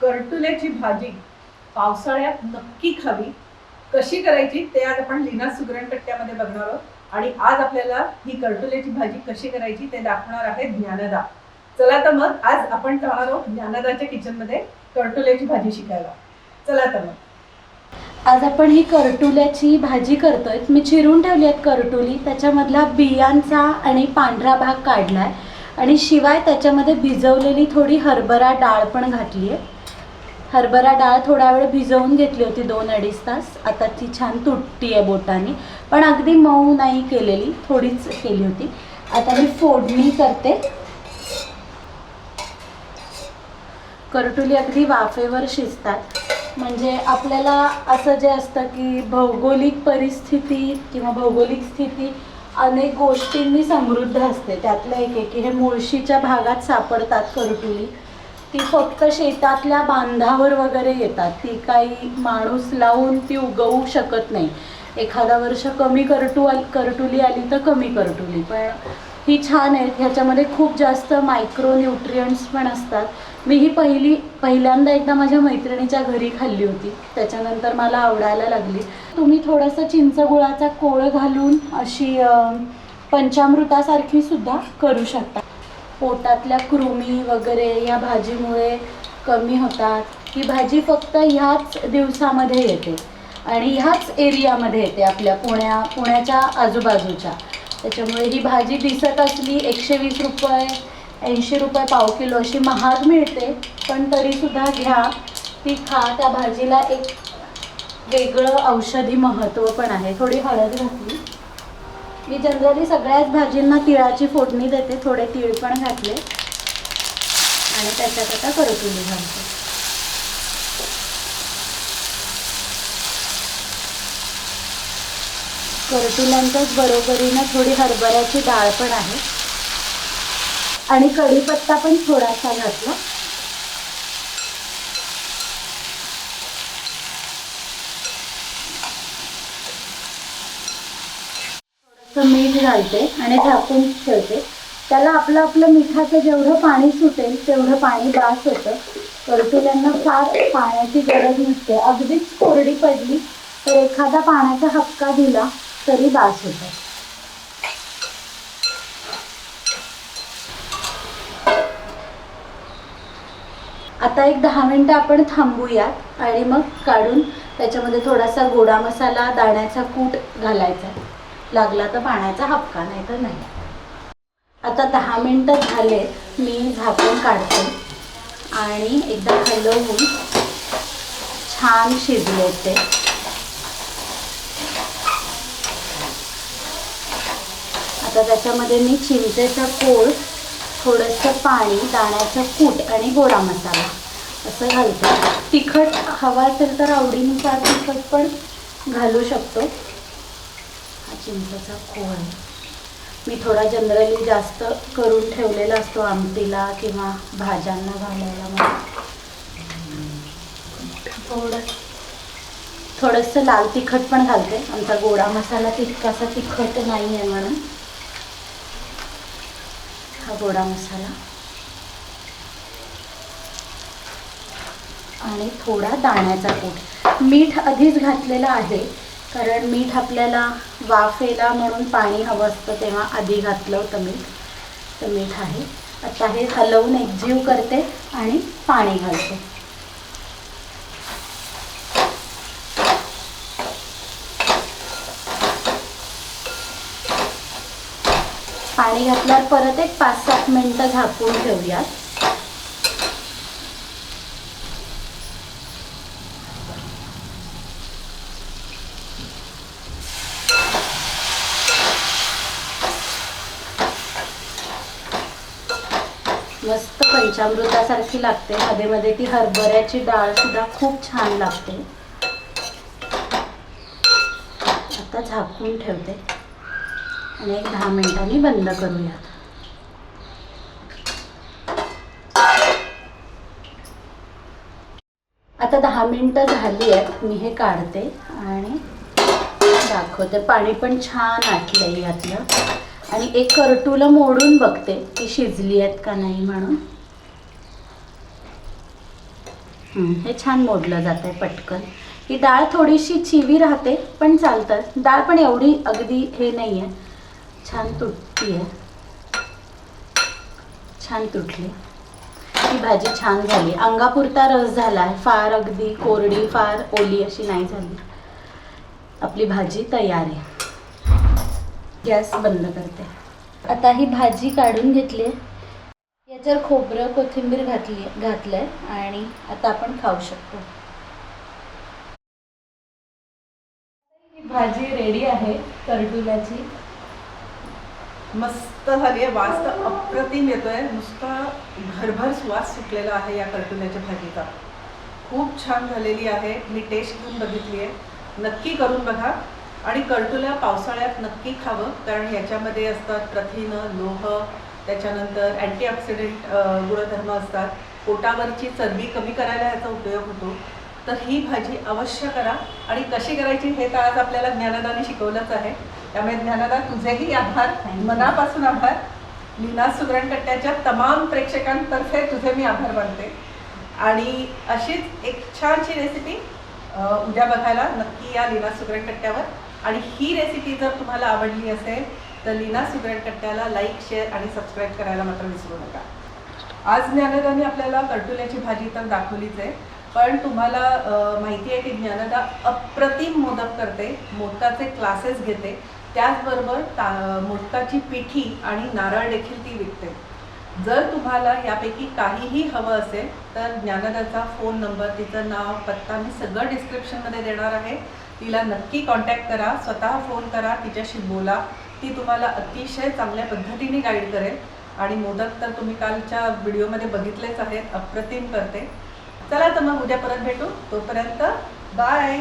करटुल्याची भाजी पावसाळ्यात नक्की खावी. कशी करायची ते आज आपण लीना सुगरण कट्ट्यामध्ये बघणार आहोत. आणि आज आपल्याला ही करटुल्याची भाजी कशी करायची ते दाखवणार आहे ज्ञानदा. चला तर मग आज आपण जाणार आहोत ज्ञानदाच्या किचनमध्ये करटुल्याची भाजी शिकायला. चला तर मग. आज आपण ही करटुल्याची भाजी करतोय. मी चिरून ठेवली आहेत करटुली. त्याच्यामधला बियांचा आणि पांढरा भाग काढला आहे आणि शिवाय त्याच्यामध्ये भिजवलेली थोडी हरभरा डाळ पण घातली आहे हरभरा डाळ थोडा वेळ भिजवून घेतली होती दोन अडीच तास. आता ती छान तुटती आहे बोटाने. पण अगदी मऊ नाही केलेली थोडीच केली होती. आता मी फोडणी करते. करटुली अगदी वाफेवर शिजतात. म्हणजे आपल्याला असं जे असतं की भौगोलिक परिस्थिती किंवा भौगोलिक स्थिती अनेक गोष्टींनी समृद्ध असते. त्यातलं एक आहे की हे मुळशीच्या भागात सापडतात करटुली. ती फक्त शेतातल्या बांधावर वगैरे येतात. ती काही माणूस लावून ती उगवू शकत नाही. एखादा वर्ष कमी करटू आली करटुली आली तर कमी करटुली. पण ही छान आहेत ह्याच्यामध्ये खूप जास्त मायक्रो न्यूट्रियंट्स पण असतात. मी ही पहिली पहिल्यांदा एकदा माझ्या मैत्रिणीच्या घरी खाल्ली होती. त्याच्यानंतर मला आवडायला लागली. तुम्ही थोडंसं चिंच गुळाचा कोळ घालून अशी पंचामृतासारखी सुद्धा करू शकता. पोटातल्या कृमी वगैरे या भाजीमुळे कमी होतात. ही भाजी फक्त ह्याच दिवसामध्ये येते आणि ह्याच एरियामध्ये येते आपल्या पुण्या पुण्याच्या आजूबाजूच्या. त्याच्यामुळे ही भाजी दिसत असली एकशे वीस रुपये ऐंशी रुपये पाव किलो अशी महाग मिळते पण तरीसुद्धा घ्या. ती खा त्या भाजीला एक वेगळं औषधी महत्त्व पण आहे. थोडी हळद घातली. मी जनरली सगळ्याच भाजींना तिळाची फोडणी देते थोडे तीळ पण घातले. आणि त्याच्यात आता करटुली घालते. करतुल्यांच्याच बरोबरीनं थोडी हरभऱ्याची डाळ पण आहे. आणि कढीपत्ता पण थोडासा घातला. मीठ घालते आणि झाकून ठेवते. त्याला आपलं आपलं मिठाचं जेवढं पाणी सुटेल तेवढं पाणी बास होतं. करटुल्यांना फार पाण्याची गरज नसते. अगदीच कोरडी पडली तर एखादा पाण्याचा हक्का दिला तरी बास होतो. आता एक दहा मिनटं आपण थांबूयात आणि मग काढून त्याच्यामध्ये थोडासा गोडा मसाला दाण्याचा कूट घालायचा. लागला तर पाण्याचा हपका नाही तर नाही. आता दहा मिनटं झाले मी झाकून काढते. आणि एकदा हलवून छान शिजले ते आता त्याच्यामध्ये मी चिंचेचा कोळ थोडंसं पाणी दाण्याचं कूट आणि गोडा मसाला असं घालते. तिखट हवा असेल तर आवडीनुसार तिखट पण घालू शकतो. चिंचेचा खोल मी थोडा जनरली जास्त करून ठेवलेला असतो आमटीला किंवा भाज्यांना घालायला म्हणून. थोडं थोडंसं लाल तिखट पण घालते. आमचा गोडा मसाला तितकासा तिखट नाही आहे म्हणून. हा गोडा मसाला. आणि थोडा दाण्याचा कूट. मीठ आधीच घातलेलं आहे. कारण मीठ आपल्याला वाफेला म्हणून पाणी हवं असतं तेव्हा आधी घातलं होतं मीठ. तर मीठ आहे. आता हे हलवून एकजीव करते आणि पाणी घालते. पाणी घातल्यावर परत एक पाच सात मिनटं झाकून ठेवूयात. मस्त पंचामृतासारखी लागते. मध्ये मध्ये ती हरभऱ्याची डाळ सुद्धा खूप छान लागते. आता झाकून ठेवते. आणि एक दहा मिनिटांनी बंद करूयात. आता दहा मिनटं झाली आहेत मी हे काढते आणि दाखवते. पाणी पण छान आटलंय यातलं. आणि एक करटूला मोडून बघते की शिजली आहेत का नाही म्हणून. हे छान मोडलं जात आहे पटकन. ही डाळ थोडीशी चिवी राहते पण चालतं डाळ पण एवढी अगदी हे नाही आहे छान तुटती आहे. छान तुटली. ही भाजी छान झाली. अंगापुरता रस झाला आहे फार अगदी कोरडी फार ओली अशी नाही झाली. आपली भाजी तयार आहे. गॅस बंद करते. आता ही भाजी काढून घेतली याच्यावर खोबरं कोथिंबीर घातली घातलं आहे आणि आता आपण खाऊ शकतो. ही भाजी रेडी आहे करडुल्याची मस्त झाली आहे वास तर अप्रतिम येतोय. नुसता भरभर सुवास सुटलेला आहे या कर्टुल्याच्या भाजीचा. खूप छान झालेली आहे मी टेस्ट घेऊन बघितली आहे नक्की करून बघा. आणि कर्टुल्या पावसाळ्यात नक्की खावं कारण याच्यामध्ये असतात प्रथिनं लोह त्याच्यानंतर अँटीऑक्सिडेंट गुणधर्म असतात. पोटावरची चरबी कमी करायला याचा उपयोग होतो. तर ही भाजी अवश्य करा. आणि कशी करायची हे तर आज आपल्याला ज्ञानदाने शिकवलंच आहे. त्यामुळे ज्ञानदा तुझेही आभार. मनापासून आभार. लीना सुगरण कट्ट्याच्या तमाम प्रेक्षकांतर्फे तुझे मी आभार मानते. आणि अशीच एक छानशी रेसिपी उद्या बघायला नक्की या लीना सुगरण कट्ट्यावर आणि ही रेसिपी जर तुम्हाला आवडली असेल तर लीना सुगरण कट्ट्याला लाईक शेअर आणि सबस्क्राईब करायला मात्र विसरू नका. आज ज्ञानदाने आपल्याला कर्टुल्याची भाजी तर दाखवलीच आहे पण तुम्हाला माहिती आहे की ज्ञानदा अप्रतिम मोदक करते मोदकाचे क्लासेस घेते त्याचबरोबर ता मोदकाची पिठी आणि नारळ देखील ती विकते. जर तुम्हाला यापैकी काहीही हवं असेल तर ज्ञानदाचा फोन नंबर तिचं नाव पत्ता मी सगळं डिस्क्रिप्शनमध्ये देणार आहे. तिला नक्की कॉन्टॅक्ट करा स्वतः फोन करा तिच्याशी बोला. ती तुम्हाला अतिशय चांगल्या पद्धतीने गाईड करेल. आणि मोदक तर तुम्ही कालच्या व्हिडिओमध्ये बघितलेच आहेत अप्रतिम करते. चला तर मग उद्या परत भेटू. तोपर्यंत बाय